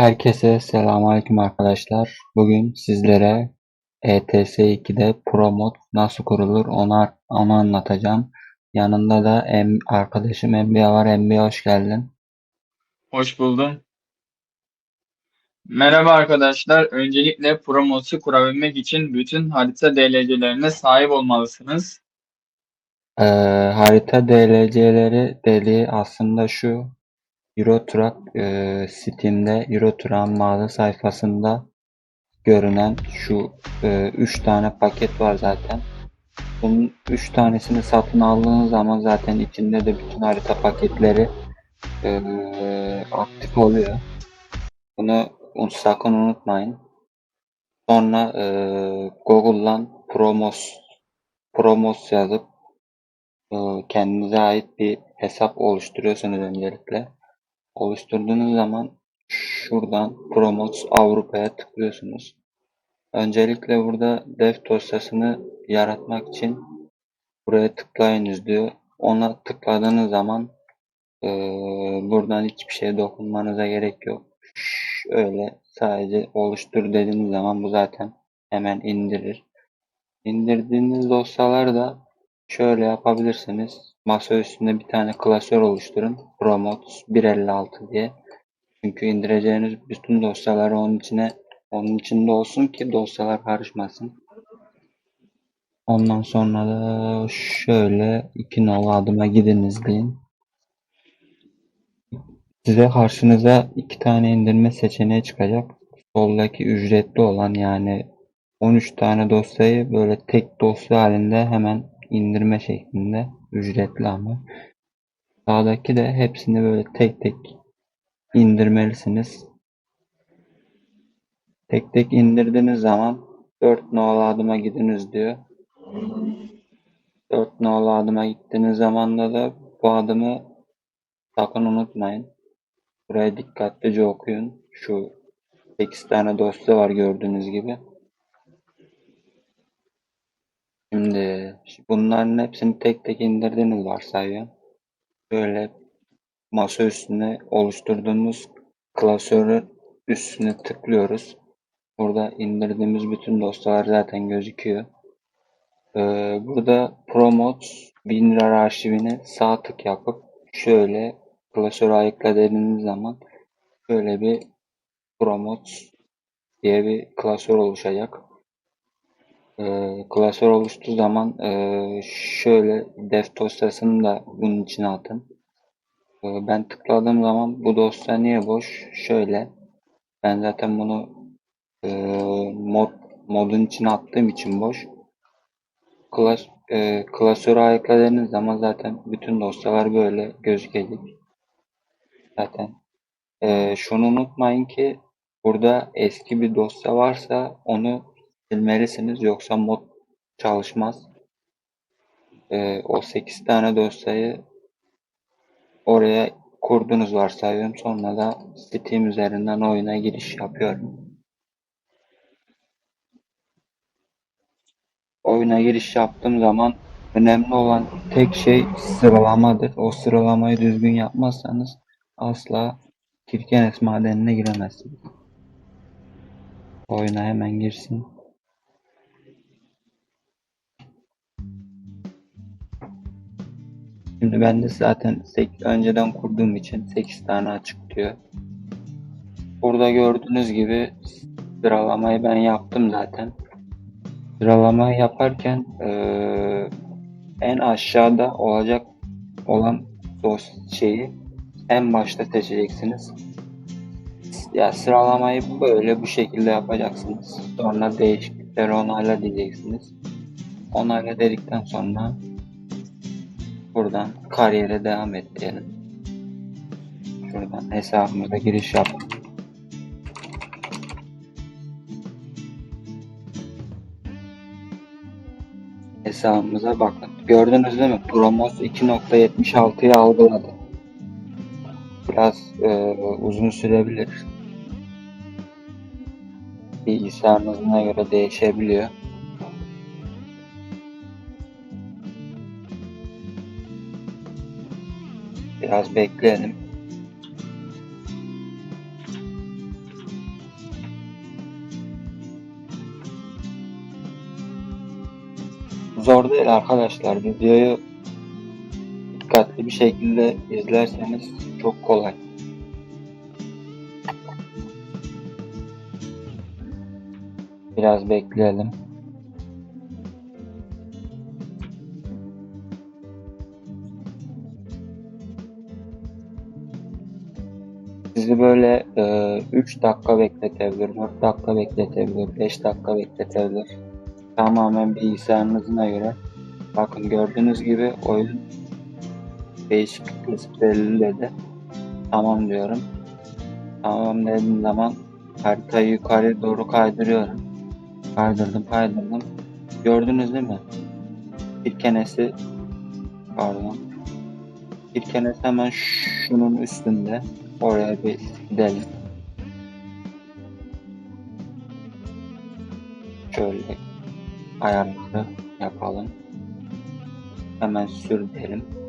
Herkese selamünaleyküm arkadaşlar. Bugün sizlere ETS 2'de Pro Mod nasıl kurulur onu, onu anlatacağım. Yanında da arkadaşım MBA var. MBA hoş geldin. Hoş buldum. Merhaba arkadaşlar. Öncelikle Promos'u kurabilmek için bütün harita DLC'lerine sahip olmalısınız. Ee, harita DLC'leri dediği aslında şu Eurotrack e, Steam'de Eurotrack'ın mağaza sayfasında görünen şu 3 tane paket var zaten. Bunun 3 tanesini satın aldığınız zaman zaten içinde de bütün harita paketleri e, aktif oluyor. Bunu sakın unutmayın. Sonra e, Google'dan Promos Promos yazıp e, kendinize ait bir hesap oluşturuyorsunuz öncelikle. Oluşturduğunuz zaman şuradan Promotes Avrupa'ya tıklıyorsunuz. Öncelikle burada dev dosyasını yaratmak için buraya tıklayınız diyor. Ona tıkladığınız zaman e, buradan hiçbir şeye dokunmanıza gerek yok. Öyle sadece oluştur dediğiniz zaman bu zaten hemen indirir. İndirdiğiniz dosyalar da şöyle yapabilirsiniz. Masa üstünde bir tane klasör oluşturun. Promotes 156 diye. Çünkü indireceğiniz bütün dosyalar onun içine onun içinde olsun ki dosyalar karışmasın. Ondan sonra da şöyle iki nolu adıma gidiniz deyin. Size karşınıza iki tane indirme seçeneği çıkacak. Soldaki ücretli olan yani 13 tane dosyayı böyle tek dosya halinde hemen indirme şeklinde ücretli ama. Sağdaki de hepsini böyle tek tek indirmelisiniz. Tek tek indirdiğiniz zaman 4 nolu adıma gidiniz diyor. 4 nolu adıma gittiğiniz zaman da, bu adımı sakın unutmayın. Buraya dikkatlice okuyun. Şu 8 tane dosya var gördüğünüz gibi. Şimdi bunların hepsini tek tek indirdiğiniz varsayıyor. Böyle masa üstüne oluşturduğumuz klasörü üstüne tıklıyoruz. Burada indirdiğimiz bütün dosyalar zaten gözüküyor. Ee, burada Promotes WinRAR arşivini sağ tık yapıp şöyle klasörü ayıkla dediğiniz zaman şöyle bir Promotes diye bir klasör oluşacak. Ee, klasör oluştuğu zaman e, şöyle def dosyasını da bunun içine atın. Ee, ben tıkladığım zaman bu dosya niye boş? Şöyle ben zaten bunu e, mod modun içine attığım için boş. Klas, e, klasörü ayıkladığınız zaman zaten bütün dosyalar böyle gözükecek. Zaten e, şunu unutmayın ki burada eski bir dosya varsa onu silmelisiniz yoksa mod çalışmaz. E, o 8 tane dosyayı oraya kurdunuz varsayıyorum. Sonra da Steam üzerinden oyuna giriş yapıyorum. oyuna giriş yaptığım zaman önemli olan tek şey sıralamadır. O sıralamayı düzgün yapmazsanız asla Kirkenes madenine giremezsiniz. Oyuna hemen girsin. Şimdi ben de zaten önceden kurduğum için 8 tane açık. Burada gördüğünüz gibi sıralamayı ben yaptım zaten. Sıralama yaparken e, en aşağıda olacak olan dost şeyi en başta seçeceksiniz. Ya sıralamayı böyle bu şekilde yapacaksınız. Sonra değişiklikleri onayla diyeceksiniz. Onayla dedikten sonra buradan kariyere devam et diyelim. Şuradan hesabımıza giriş yaptık. hesabımıza bakın. Gördünüz değil mi? Promos 2.76'yı algıladı. Biraz e, uzun sürebilir. Bilgisayarınızına göre değişebiliyor. Biraz bekleyelim. Zor değil arkadaşlar. Videoyu dikkatli bir şekilde izlerseniz çok kolay. Biraz bekleyelim. Sizi böyle 3 dakika bekletebilir, 4 dakika bekletebilir, 5 dakika bekletebilir. Tamamen bilgisayarınızına göre. Bakın gördüğünüz gibi oyun değişiklik belirledi. Tamam diyorum. Tamam dediğim zaman haritayı yukarı doğru kaydırıyorum. Kaydırdım kaydırdım. Gördünüz değil mi? Bir kenesi pardon. Bir kenesi hemen şunun üstünde. Oraya bir gidelim. Şöyle ayarları yapalım. Hemen sür diyelim.